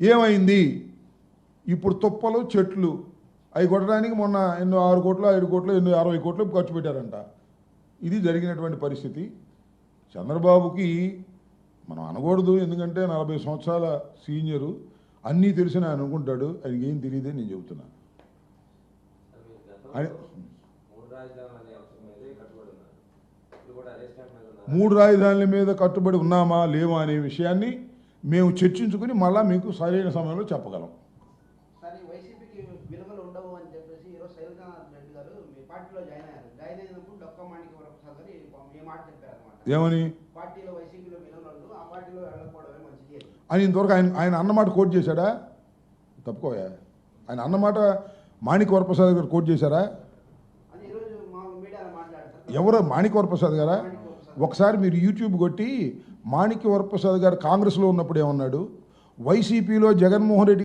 ఏమైంది? ఇప్పుడు తుప్పలు చెట్లు అవి కొట్టడానికి మొన్న ఎన్నో ఆరు కోట్లు ఐదు కోట్లు ఎన్నో అరవై కోట్లు ఖర్చు పెట్టారంట. ఇది జరిగినటువంటి పరిస్థితి. చంద్రబాబుకి మనం అనకూడదు ఎందుకంటే నలభై సంవత్సరాల సీనియరు. అన్నీ తెలిసిన ఆయన అనుకుంటాడు ఆయనకి ఏం తెలియదని నేను చెబుతున్నాను అది అదే మూడు రాజధానుల మీద కట్టుబడి ఉన్నామా లేవా అనే విషయాన్ని మేము చర్చించుకుని మళ్ళా మీకు సరైన సమయంలో చెప్పగలం. ఏమని? అని. ఇంతవరకు ఆయన ఆయన అన్నమాట కోట్ చేశాడా? తప్పుకోయా? ఆయన అన్నమాట మాణిక వరప్రసాద్ గారు కోట్ చేశారా? ఎవరు? మాణిక వరప్రసాద్ గారా? ఒకసారి మీరు యూట్యూబ్ కొట్టి మాణిక్య వరప్రసాద్ గారు కాంగ్రెస్లో ఉన్నప్పుడు ఏమన్నాడు? వైసీపీలో జగన్మోహన్ రెడ్డి